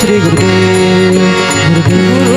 Shri Gurudev, Gurudev.